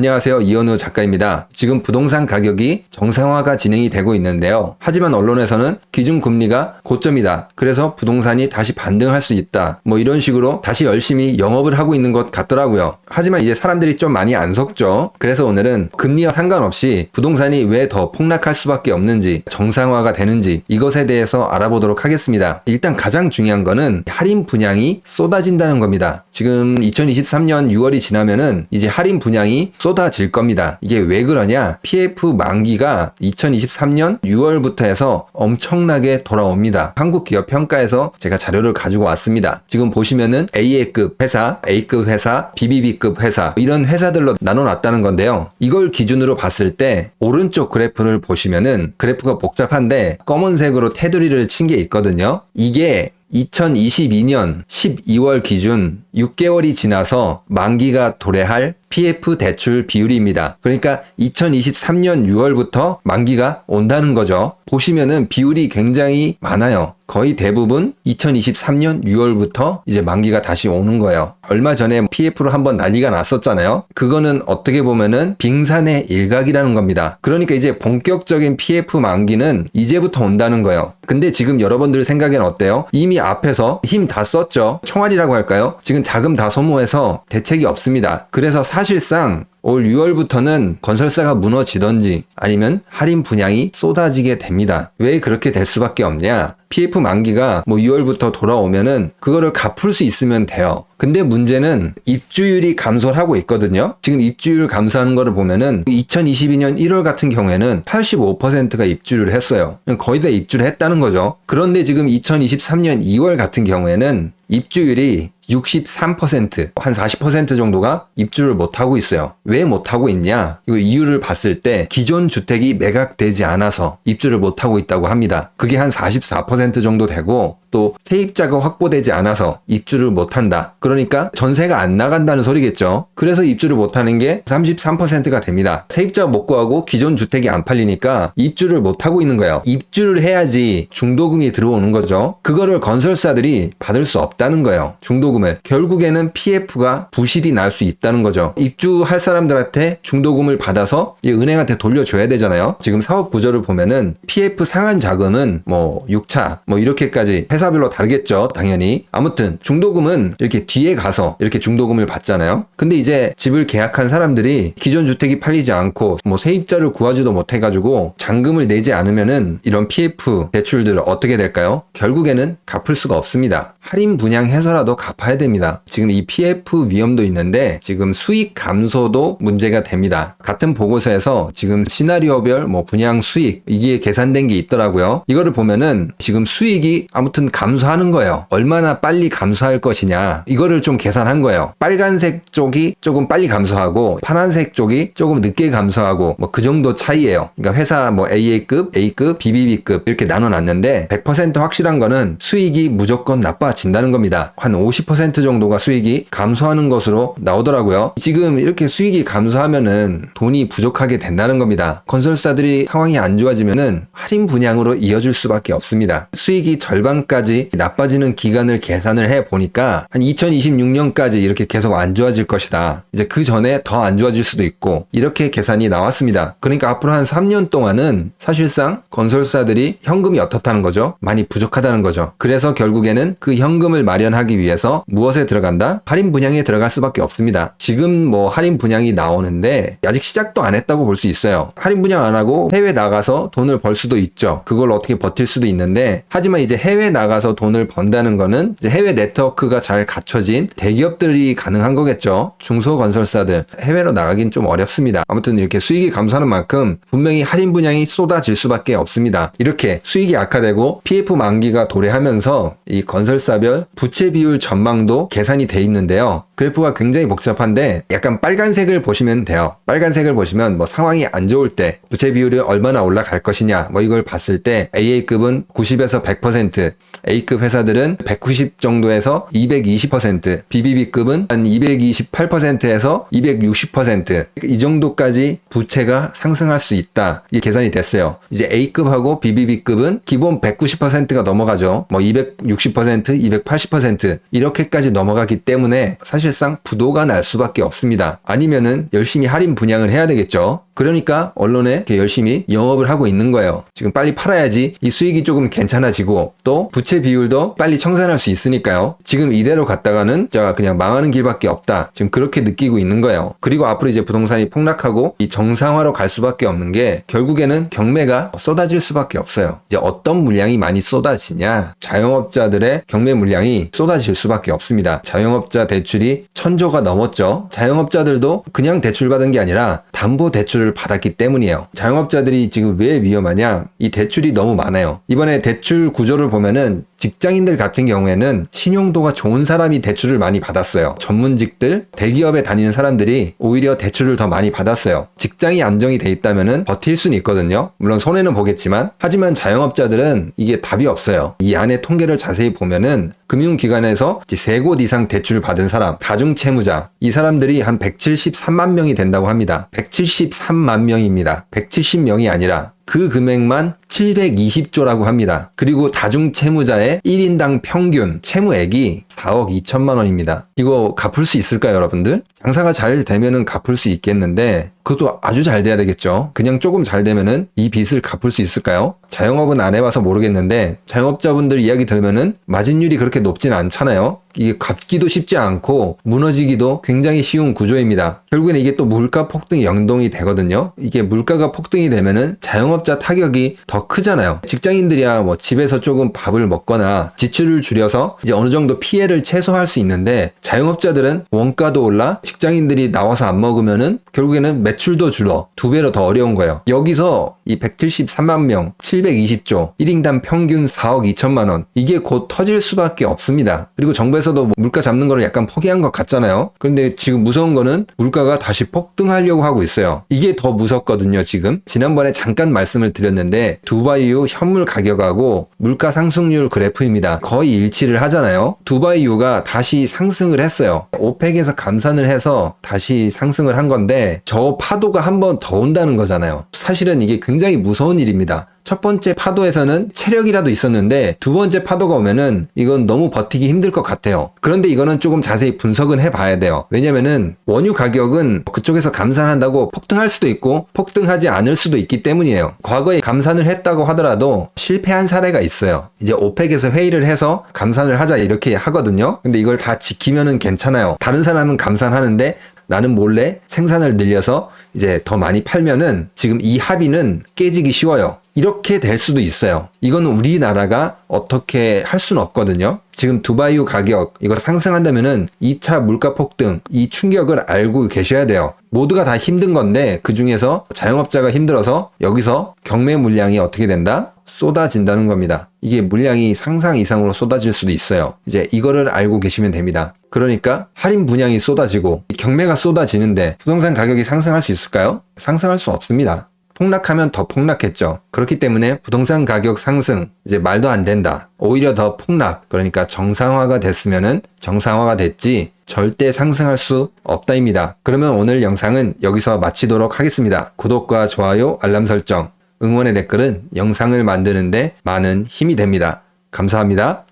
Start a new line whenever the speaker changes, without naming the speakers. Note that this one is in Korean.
안녕하세요. 이현우 작가입니다. 지금 부동산 가격이 정상화가 진행이 되고 있는데요. 하지만 언론에서는 기준금리가 고점이다. 그래서 부동산이 다시 반등할 수 있다. 뭐 이런 식으로 다시 열심히 영업을 하고 있는 것 같더라고요. 하지만 이제 사람들이 좀 많이 안 속죠. 그래서 오늘은 금리와 상관없이 부동산이 왜 더 폭락할 수밖에 없는지 정상화가 되는지 이것에 대해서 알아보도록 하겠습니다. 일단 가장 중요한 거는 할인 분양이 쏟아진다는 겁니다. 지금 2023년 6월이 지나면은 이제 할인 분양이 쏟아질 겁니다. 이게 왜 그러냐? PF 만기가 2023년 6월부터 해서 엄청나게 돌아옵니다. 한국 기업 평가에서 제가 자료를 가지고 왔습니다. 지금 보시면은 AA급 회사, A급 회사, BBB급 회사 이런 회사들로 나눠놨다는 건데요. 이걸 기준으로 봤을 때 오른쪽 그래프를 보시면은 그래프가 복잡한데 검은색으로 테두리를 친 게 있거든요. 이게 2022년 12월 기준 6개월이 지나서 만기가 도래할 PF 대출 비율입니다. 그러니까 2023년 6월부터 만기가 온다는 거죠. 보시면은 비율이 굉장히 많아요. 거의 대부분 2023년 6월부터 이제 만기가 다시 오는 거예요. 얼마 전에 PF로 한번 난리가 났었잖아요. 그거는 어떻게 보면은 빙산의 일각이라는 겁니다. 그러니까 이제 본격적인 PF 만기는 이제부터 온다는 거예요. 근데 지금 여러분들 생각엔 어때요? 이미 앞에서 힘 다 썼죠. 총알이라고 할까요? 지금 자금 다 소모해서 대책이 없습니다. 그래서 사 실상 올 6월부터는 건설사가 무너지던지 아니면 할인 분양이 쏟아지게 됩니다. 왜 그렇게 될 수밖에 없냐? PF 만기가 뭐 6월부터 돌아오면은 그거를 갚을 수 있으면 돼요. 근데 문제는 입주율이 감소를 하고 있거든요. 지금 입주율 감소하는 거를 보면은 2022년 1월 같은 경우에는 85%가 입주를 했어요. 거의 다 입주를 했다는 거죠. 그런데 지금 2023년 2월 같은 경우에는 입주율이 63%, 한 40% 정도가 입주를 못하고 있어요. 왜 못하고 있냐? 이거 이유를 봤을 때 기존 주택이 매각되지 않아서 입주를 못하고 있다고 합니다. 그게 한 44% 정도 되고 또 세입자가 확보되지 않아서 입주를 못한다. 그러니까 전세가 안 나간다는 소리겠죠. 그래서 입주를 못하는 게 33%가 됩니다. 세입자 못 구하고 기존 주택이 안 팔리니까 입주를 못하고 있는 거예요. 입주를 해야지 중도금이 들어오는 거죠. 그거를 건설사들이 받을 수 없다는 거예요. 중도금을. 결국에는 PF가 부실이 날 수 있다는 거죠. 입주할 사람들한테 중도금을 받아서 은행한테 돌려줘야 되잖아요. 지금 사업 구조를 보면은 PF 상한 자금은 뭐 6차 뭐 이렇게까지 회사별로 다르겠죠. 당연히. 아무튼 중도금은 이렇게 뒤에 가서 이렇게 중도금을 받잖아요. 근데 이제 집을 계약한 사람들이 기존 주택이 팔리지 않고 뭐 세입자를 구하지도 못해 가지고 잔금을 내지 않으면은 이런 PF 대출들 어떻게 될까요? 결국에는 갚을 수가 없습니다. 할인 분양해서라도 갚아야 됩니다. 지금 이 PF 위험도 있는데 지금 수익 감소도 문제가 됩니다. 같은 보고서에서 지금 시나리오별 뭐 분양 수익 이게 계산된 게 있더라고요. 이거를 보면은 지금 수익이 아무튼 감소하는 거예요. 얼마나 빨리 감소할 것이냐 이거를 좀 계산한 거예요. 빨간색 쪽이 조금 빨리 감소하고 파란색 쪽이 조금 늦게 감소하고 뭐 그 정도 차이예요. 그러니까 회사 뭐 AA급, A급, BBB급 이렇게 나눠 놨는데 100% 확실한 거는 수익이 무조건 나빠 진다는 겁니다. 한 50% 정도가 수익이 감소하는 것으로 나오더라고요. 지금 이렇게 수익이 감소하면은 돈이 부족하게 된다는 겁니다. 건설사들이 상황이 안 좋아지면은 할인 분양으로 이어질 수밖에 없습니다. 수익이 절반까지 나빠지는 기간을 계산을 해 보니까 한 2026년까지 이렇게 계속 안 좋아질 것이다. 이제 그 전에 더 안 좋아질 수도 있고 이렇게 계산이 나왔습니다. 그러니까 앞으로 한 3년 동안은 사실상 건설사들이 현금이 어떻다는 거죠? 많이 부족하다는 거죠. 그래서 결국에는 그 현금을 마련하기 위해서 무엇에 들어간다? 할인 분양에 들어갈 수밖에 없습니다. 지금 뭐 할인 분양이 나오는데 아직 시작도 안 했다고 볼 수 있어요. 할인 분양 안 하고 해외 나가서 돈을 벌 수도 있죠. 그걸 어떻게 버틸 수도 있는데 하지만 이제 해외 나가서 돈을 번다는 거는 해외 네트워크가 잘 갖춰진 대기업들이 가능한 거겠죠. 중소건설사들 해외로 나가긴 좀 어렵습니다. 아무튼 이렇게 수익이 감소하는 만큼 분명히 할인 분양이 쏟아질 수밖에 없습니다. 이렇게 수익이 악화되고 PF 만기가 도래하면서 이 건설사 별 부채 비율 전망도 계산이 돼 있는데요. 그래프가 굉장히 복잡한데 약간 빨간색을 보시면 돼요. 빨간색을 보시면 뭐 상황이 안 좋을 때 부채 비율이 얼마나 올라갈 것이냐 뭐 이걸 봤을 때 AA급은 90에서 100%, A급 회사들은 190 정도에서 220%, BBB급은 한 228%에서 260%이 정도까지 부채가 상승할 수 있다. 이게 계산이 됐어요. 이제 A급하고 BBB급은 기본 190%가 넘어가죠. 뭐 260%, 280% 이렇게까지 넘어가기 때문에 사실상 부도가 날 수밖에 없습니다. 아니면은 열심히 할인 분양을 해야 되겠죠. 그러니까 언론에 이렇게 열심히 영업을 하고 있는 거예요. 지금 빨리 팔아야지 이 수익이 조금 괜찮아지고 또 부채 비율도 빨리 청산할 수 있으니까요. 지금 이대로 갔다가는 자 그냥 망하는 길밖에 없다. 지금 그렇게 느끼고 있는 거예요. 그리고 앞으로 이제 부동산이 폭락하고 이 정상화로 갈 수밖에 없는 게 결국에는 경매가 쏟아질 수밖에 없어요. 이제 어떤 물량이 많이 쏟아지냐? 자영업자들의 경매 물량이 쏟아질 수밖에 없습니다. 자영업자 대출이 천조가 넘었죠. 자영업자들도 그냥 대출 받은 게 아니라 담보 대출을 받았기 때문이에요. 자영업자들이 지금 왜 위험하냐? 이 대출이 너무 많아요. 이번에 대출 구조를 보면은 직장인들 같은 경우에는 신용도가 좋은 사람이 대출을 많이 받았어요. 전문직들, 대기업에 다니는 사람들이 오히려 대출을 더 많이 받았어요. 직장이 안정이 돼 있다면은 버틸 수는 있거든요. 물론 손해는 보겠지만 하지만 자영업자들은 이게 답이 없어요. 이 안에 통계를 자세히 보면은 금융기관에서 세 곳 이상 대출을 받은 사람, 다중채무자, 이 사람들이 한 173만 명이 된다고 합니다. 173만 명입니다. 170명이 아니라 그 금액만 720조라고 합니다. 그리고 다중 채무자의 1인당 평균 채무액이 4억 2천만 원입니다. 이거 갚을 수 있을까요, 여러분들? 장사가 잘 되면은 갚을 수 있겠는데 그것도 아주 잘 돼야 되겠죠. 그냥 조금 잘 되면은 이 빚을 갚을 수 있을까요? 자영업은 안 해봐서 모르겠는데 자영업자분들 이야기 들으면은 마진율이 그렇게 높진 않잖아요. 이게 갚기도 쉽지 않고 무너지기도 굉장히 쉬운 구조입니다. 결국에는 이게 또 물가 폭등이 연동이 되거든요. 이게 물가가 폭등이 되면은 자영업자 타격이 더 크잖아요. 직장인들이야 뭐 집에서 조금 밥을 먹거나 지출을 줄여서 이제 어느 정도 피해를 최소화할 수 있는데 자영업자들은 원가도 올라 직장인들이 나와서 안 먹으면은 결국에는 매출도 줄어 두 배로 더 어려운 거예요. 여기서 이 173만 명 720조 1인당 평균 4억 2천만 원 이게 곧 터질 수밖에 없습니다. 그리고 정부에서도 뭐 물가 잡는 거를 약간 포기한 것 같잖아요. 그런데 지금 무서운 거는 물가가 다시 폭등하려고 하고 있어요. 이게 더 무섭거든요, 지금. 지난번에 잠깐 말씀을 드렸는데 두바이유 현물 가격하고 물가 상승률 그래프입니다. 거의 일치를 하잖아요. 두바이유가 다시 상승을 했어요. 오펙에서 감산을 해서 다시 상승을 한 건데 저 파도가 한 번 더 온다는 거잖아요. 사실은 이게 굉장히 무서운 일입니다. 첫 번째 파도에서는 체력이라도 있었는데 두 번째 파도가 오면은 이건 너무 버티기 힘들 것 같아요. 그런데 이거는 조금 자세히 분석은 해봐야 돼요. 왜냐면은 원유 가격은 그쪽에서 감산한다고 폭등할 수도 있고 폭등하지 않을 수도 있기 때문이에요. 과거에 감산을 했다고 하더라도 실패한 사례가 있어요. 이제 오펙에서 회의를 해서 감산을 하자 이렇게 하거든요. 근데 이걸 다 지키면은 괜찮아요. 다른 사람은 감산하는데 나는 몰래 생산을 늘려서 이제 더 많이 팔면은 지금 이 합의는 깨지기 쉬워요. 이렇게 될 수도 있어요. 이건 우리나라가 어떻게 할 수는 없거든요. 지금 두바이유 가격 이거 상승한다면은 2차 물가 폭등 이 충격을 알고 계셔야 돼요. 모두가 다 힘든 건데 그 중에서 자영업자가 힘들어서 여기서 경매 물량이 어떻게 된다? 쏟아진다는 겁니다. 이게 물량이 상상 이상으로 쏟아질 수도 있어요. 이제 이거를 알고 계시면 됩니다. 그러니까 할인 분양이 쏟아지고 경매가 쏟아지는데 부동산 가격이 상승할 수 있을까요? 상승할 수 없습니다. 폭락하면 더 폭락했죠. 그렇기 때문에 부동산 가격 상승 이제 말도 안 된다. 오히려 더 폭락 그러니까 정상화가 됐으면은 정상화가 됐지 절대 상승할 수 없다입니다. 그러면 오늘 영상은 여기서 마치도록 하겠습니다. 구독과 좋아요, 알람 설정, 응원의 댓글은 영상을 만드는데 많은 힘이 됩니다. 감사합니다.